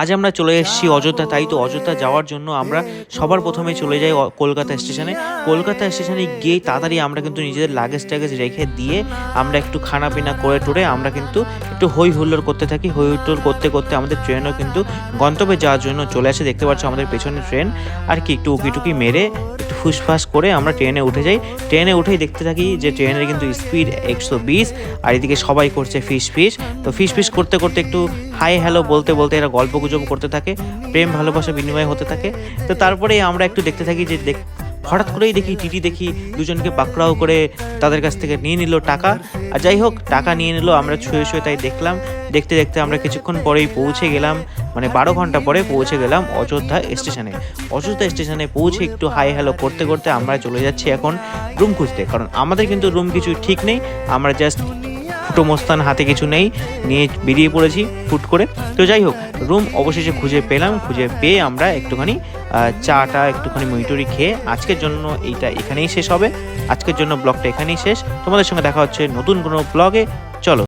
আজ আমরা চলে এসেছি অযোধ্যা তাই তো অযোধ্যা যাওয়ার জন্য আমরা সবার প্রথমে চলে যাই কলকাতা স্টেশনে। কলকাতা স্টেশনে গিয়ে তাড়াতাড়ি আমরা কিন্তু নিজেদের লাগেজ টাগেজ রেখে দিয়ে আমরা একটু খানা পিনা করে টুরে আমরা কিন্তু একটু হই হুল্লোর করতে থাকি। হই হুল্লোর করতে করতে আমাদের ট্রেনও কিন্তু গন্তব্যে যাওয়ার জন্য চলে আসে। দেখতে পাচ্ছ আমাদের পেছনে ট্রেন আর কি একটু উকিটুকি মেরে একটু ফুসফাস করে আমরা ট্রেনে উঠে যাই। ট্রেনে উঠেই দেখতে থাকি যে ট্রেনের কিন্তু স্পিড একশো বিশ, আর এদিকে সবাই করছে ফিস ফিস। তো ফিস ফিস করতে করতে একটু হাই হ্যালো বলতে বলতে এরা গল্প গুজব করতে থাকে, প্রেম ভালোবাসা বিনিময় হতে থাকে। তো তারপরে আমরা একটু দেখতে থাকি যে দেখ, হঠাৎ করেই দেখি টিটি দেখি দুজনকে পাকড়াও করে তাদের কাছ থেকে নিয়ে নিল টাকা। আর যাই হোক, টাকা নিয়ে নিল, আমরা ছুঁয়ে ছুঁয়ে তাই দেখলাম। দেখতে দেখতে আমরা কিছুক্ষণ পরেই পৌঁছে গেলাম। মানে বারো ঘণ্টা পরে পৌঁছে গেলাম অযোধ্যা স্টেশনে। অযোধ্যা স্টেশনে পৌঁছে একটু হাই হ্যালো করতে করতে আমরা চলে যাচ্ছি এখন রুম খুঁজতে। কারণ আমাদের কিন্তু রুম কিছু ঠিক নেই, আমরা জাস্ট মোস্তান হাতে কিছু নেই, নিয়ে বেরিয়ে পড়েছি ফুট করে। তো যাই হোক রুম অবশেষে খুঁজে পেলাম, খুঁজে পেয়ে আমরা একটুখানি চাটা একটুখানি মইটরি খেয়ে আজকের জন্য এইটা এখানেই শেষ হবে। আজকের জন্য ব্লগটা এখানেই শেষ। তোমাদের সঙ্গে দেখা হচ্ছে নতুন কোনো ব্লগে।